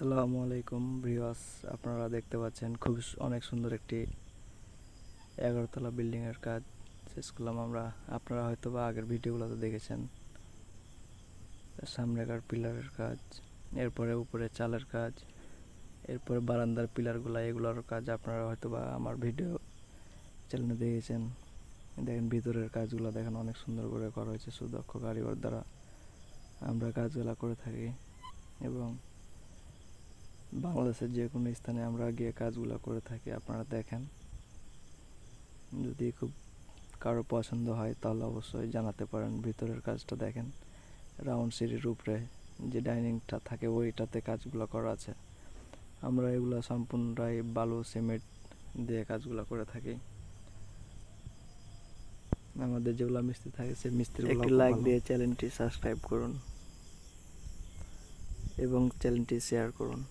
আসসালামু আলাইকুম ভিউয়ার্স, আপনারা দেখতে পাচ্ছেন খুব অনেক সুন্দর একটি এগারোতলা বিল্ডিংয়ের কাজ শেষ করলাম আমরা। আপনারা হয়তো বা আগের ভিডিওগুলোতে দেখেছেন, সামনেকার পিলারের কাজ, এরপরে উপরে চালের কাজ, এরপরে বারান্দার পিলারগুলো এগুলোর কাজ আপনারা হয়তো বা আমার ভিডিও চ্যানেলে দেখেছেন। দেখেন ভিতরের কাজগুলো দেখেন অনেক সুন্দর করে করা হয়েছে, সুদক্ষ কারিগর দ্বারা আমরা কাজগুলো করে থাকি এবং বাংলাদেশের যে কোনো স্থানে আমরা গিয়ে কাজগুলো করে থাকি আপনারা দেখেন। যদি খুব কারও পছন্দ হয় তাহলে অবশ্যই জানাতে পারেন ভিতরের কাজটা দেখেন। রাউন্ড সিঁড়ির উপরে যে ডাইনিংটা থাকে ওইটাতে কাজগুলো করা আছে। আমরা এগুলো সম্পূর্ণটাই বালু সিমেন্ট দিয়ে কাজগুলো করে থাকি। আমাদের যেগুলো মিস্ত্রি থাকে সেই মিস্ত্রিগুলো একটি লাইক দিয়ে চ্যানেলটি সাবস্ক্রাইব করুন। এবং চ্যানেলটি শেয়ার করুন।